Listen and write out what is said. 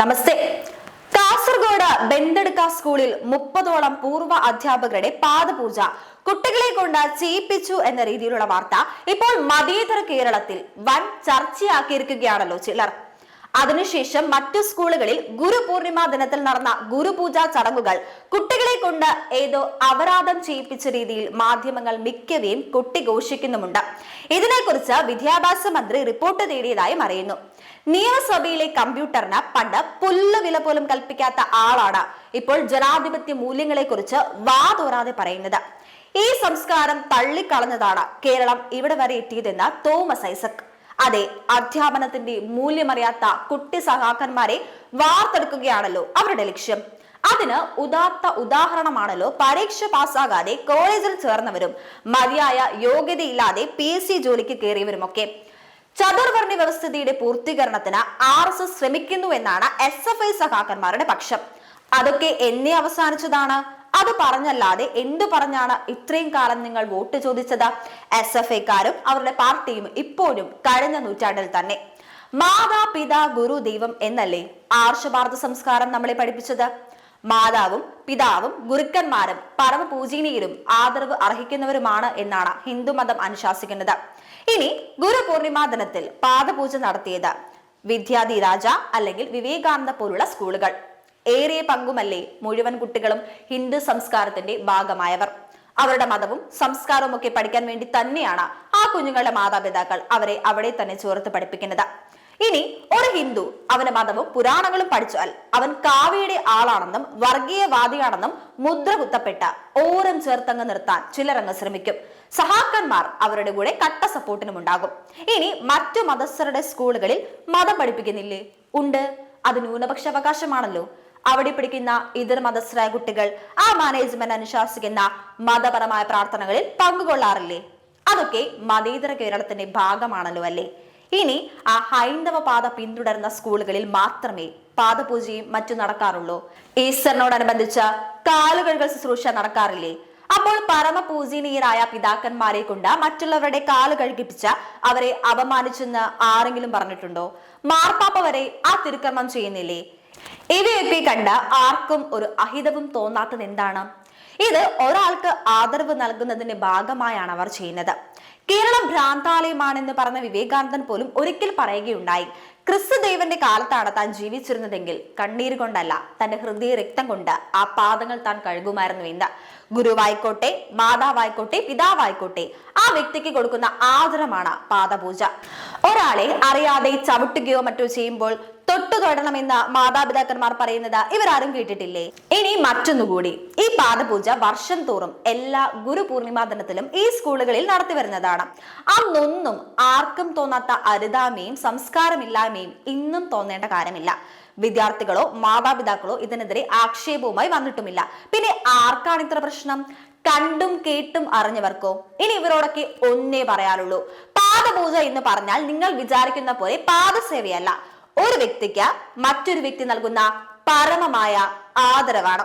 നമസ്തേ. കാസർഗോഡ് ബെന്തെടുക്ക സ്കൂളിൽ മുപ്പതോളം പൂർവ അധ്യാപകരുടെ പാദപൂജ കുട്ടികളെ കൊണ്ട് ചെയ്യിപ്പിച്ചു എന്ന രീതിയിലുള്ള വാർത്ത ഇപ്പോൾ മതേതര കേരളത്തിൽ വൻ ചർച്ചയാക്കിയിരിക്കുകയാണല്ലോ ചിലർ. അതിനുശേഷം മറ്റു സ്കൂളുകളിൽ ഗുരുപൂർണിമ ദിനത്തിൽ നടന്ന ഗുരുപൂജ ചടങ്ങുകൾ കുട്ടികളെ കൊണ്ട് ഏതോ അപരാധം ചെയ്യിപ്പിച്ച രീതിയിൽ മാധ്യമങ്ങൾ മിക്കവയും കൊട്ടിഘോഷിക്കുന്നുമുണ്ട്. ഇതിനെക്കുറിച്ച് വിദ്യാഭ്യാസ മന്ത്രി റിപ്പോർട്ട് തേടിയതായും അറിയുന്നു നിയമസഭയിലെ കമ്പ്യൂട്ടറിന് പണ്ട് പുല്ല് വില പോലും കൽപ്പിക്കാത്ത ആളാണ് ഇപ്പോൾ ജനാധിപത്യ മൂല്യങ്ങളെ കുറിച്ച് വാതോരാതെ പറയുന്നത്. ഈ സംസ്കാരം തള്ളിക്കളഞ്ഞതാണ് കേരളം ഇവിടെ വരെ എത്തിയതെന്ന് തോമസ് ഐസക്. അതെ അധ്യാപനത്തിന്റെ മൂല്യമറിയാത്ത കുട്ടി സഹാക്കന്മാരെ വാർത്തെടുക്കുകയാണല്ലോ അവരുടെ ലക്ഷ്യം. അതിന് ഉദാത്ത ഉദാഹരണമാണല്ലോ പരീക്ഷ പാസ്സാകാതെ കോളേജിൽ ചേർന്നവരും മതിയായ യോഗ്യതയില്ലാതെ പി എസ് സി ജോലിക്ക് കയറിയവരുമൊക്കെ. ചതുർവർണ വ്യവസ്ഥിതിയുടെ പൂർത്തീകരണത്തിന് ആർ എസ് എസ് ശ്രമിക്കുന്നു എന്നാണ് എസ് എഫ് ഐ സഹാക്കന്മാരുടെ പക്ഷം. അതൊക്കെ എന്നെ അവസാനിച്ചതാണ്. അത് പറഞ്ഞല്ലാതെ എന്തു പറഞ്ഞാണ് ഇത്രയും കാലം നിങ്ങൾ വോട്ട് ചോദിച്ചത്? എസ് എഫ് ഐക്കാരും അവരുടെ പാർട്ടിയും ഇപ്പോഴും കഴിഞ്ഞ നൂറ്റാണ്ടിൽ തന്നെ. മാതാ പിതാ ഗുരു ദൈവം എന്നല്ലേ ആർഷഭാരത സംസ്കാരം നമ്മളെ പഠിപ്പിച്ചത്? മാതാവും പിതാവും ഗുരുക്കന്മാരും പരമപൂജനീയരും ആദരവ് അർഹിക്കുന്നവരുമാണ് എന്നാണ് ഹിന്ദുമതം അനുശാസിക്കുന്നത്. ഇനി ഗുരുപൂർണിമ ദിനത്തിൽ പാദപൂജ നടത്തിയത് വിദ്യാധി രാജ അല്ലെങ്കിൽ വിവേകാനന്ദ പോലുള്ള സ്കൂളുകൾ. ഏറിയ പങ്കുമല്ലേ മുഴുവൻ കുട്ടികളും ഹിന്ദു സംസ്കാരത്തിന്റെ ഭാഗമായവർ. അവരുടെ മതവും സംസ്കാരവും ഒക്കെ പഠിക്കാൻ വേണ്ടി തന്നെയാണ് ആ കുഞ്ഞുങ്ങളുടെ മാതാപിതാക്കൾ അവരെ അവിടെ തന്നെ ചേർത്ത് പഠിപ്പിക്കുന്നത്. ഇനി ഒരു ഹിന്ദു അവന്റെ മതവും പുരാണങ്ങളും പഠിച്ചാൽ അവൻ കാവ്യയുടെ ആളാണെന്നും വർഗീയവാദിയാണെന്നും മുദ്ര കുത്തപ്പെട്ട ഓരം ചേർത്തങ്ങ് നിർത്താൻ ചിലരങ്ങ് ശ്രമിക്കും. സഹാക്കന്മാർ അവരുടെ കൂടെ കട്ട സപ്പോർട്ടിനും ഉണ്ടാകും. ഇനി മറ്റു മതസ്ഥരുടെ സ്കൂളുകളിൽ മതം പഠിപ്പിക്കുന്നില്ലേ? ഉണ്ട്. അത് ന്യൂനപക്ഷ അവകാശമാണല്ലോ അവിടെ പിടിക്കുന്ന ഇതര മതസ്ഥരായ കുട്ടികൾ ആ മാനേജ്മെന്റ് അനുശാസിക്കുന്ന മതപരമായ പ്രാർത്ഥനകളിൽ പങ്കുകൊള്ളാറില്ലേ? അതൊക്കെ മതേതര കേരളത്തിന്റെ ഭാഗമാണല്ലോ അല്ലേ? ഇനി ആ ഹൈന്ദവ പാത പിന്തുടരുന്ന സ്കൂളുകളിൽ മാത്രമേ പാദപൂജയും മറ്റു നടക്കാറുള്ളൂ. ഈസ്റ്ററിനോടനുബന്ധിച്ച് കാലുകഴുകൽ ശുശ്രൂഷ നടക്കാറില്ലേ? അപ്പോൾ പരമപൂജനീയരായ പിതാക്കന്മാരെ കൊണ്ട് മറ്റുള്ളവരുടെ കാൽ കഴുകിപ്പിച്ച അവരെ അപമാനിച്ചെന്ന് ആരെങ്കിലും പറഞ്ഞിട്ടുണ്ടോ? മാർപ്പാപ്പ വരെ ആ തിരുക്കർമ്മം ചെയ്യുന്നില്ലേ? ഇവയൊക്കെ കണ്ട് ആർക്കും ഒരു അഹിതവും തോന്നാത്തത് എന്താണ്? ഇത് ഒരാൾക്ക് ആദരവ് നൽകുന്നതിന്റെ ഭാഗമായാണ് അവർ ചെയ്യുന്നത്. കേരളം ഭ്രാന്താലയമാണെന്ന് പറഞ്ഞ വിവേകാനന്ദൻ പോലും ഒരിക്കൽ പറയുകയുണ്ടായി. ക്രിസ്തുദേവന്റെ കാലത്താണ് താൻ ജീവിച്ചിരുന്നതെങ്കിൽ കണ്ണീര് കൊണ്ടല്ല തന്റെ ഹൃദയ രക്തം കൊണ്ട് ആ പാദങ്ങൾ താൻ കഴുകുമായിരുന്നു എന്ന്. ഗുരുവായിക്കോട്ടെ മാതാവായിക്കോട്ടെ പിതാവായിക്കോട്ടെ ആ വ്യക്തിക്ക് കൊടുക്കുന്ന ആദരമാണ് പാദപൂജ. ഒരാളെ അറിയാതെ ചവിട്ടുകയോ മറ്റോ ചെയ്യുമ്പോൾ തൊട്ടു തൊടണമെന്ന് മാതാപിതാക്കന്മാർ പറയുന്നത് ഇവരാരും കേട്ടിട്ടില്ലേ? ഇനി മറ്റൊന്നുകൂടി. ഈ പാദപൂജ വർഷം തോറും എല്ലാ ഗുരുപൂർണിമ ദിനത്തിലും ഈ സ്കൂളുകളിൽ നടത്തി വരുന്നതാണ്. അന്നൊന്നും ആർക്കും തോന്നാത്ത അരുതാമയും സംസ്കാരമില്ലായ്മയും ഇന്നും തോന്നേണ്ട കാര്യമില്ല. വിദ്യാർത്ഥികളോ മാതാപിതാക്കളോ ഇതിനെതിരെ ആക്ഷേപവുമായി വന്നിട്ടുമില്ല. പിന്നെ ആർക്കാണ് ഇത്ര പ്രശ്നം? കണ്ടും കേട്ടും അറിഞ്ഞവർക്കോ? ഇനി ഇവരോടൊക്കെ ഒന്നേ പറയാനുള്ളൂ. പാദപൂജ എന്ന് പറഞ്ഞാൽ നിങ്ങൾ വിചാരിക്കുന്ന പോലെ പാദസേവയല്ല. ഒരു വ്യക്തിക്ക് മറ്റൊരു വ്യക്തി നൽകുന്ന പരമമായ ആദരവാണ്.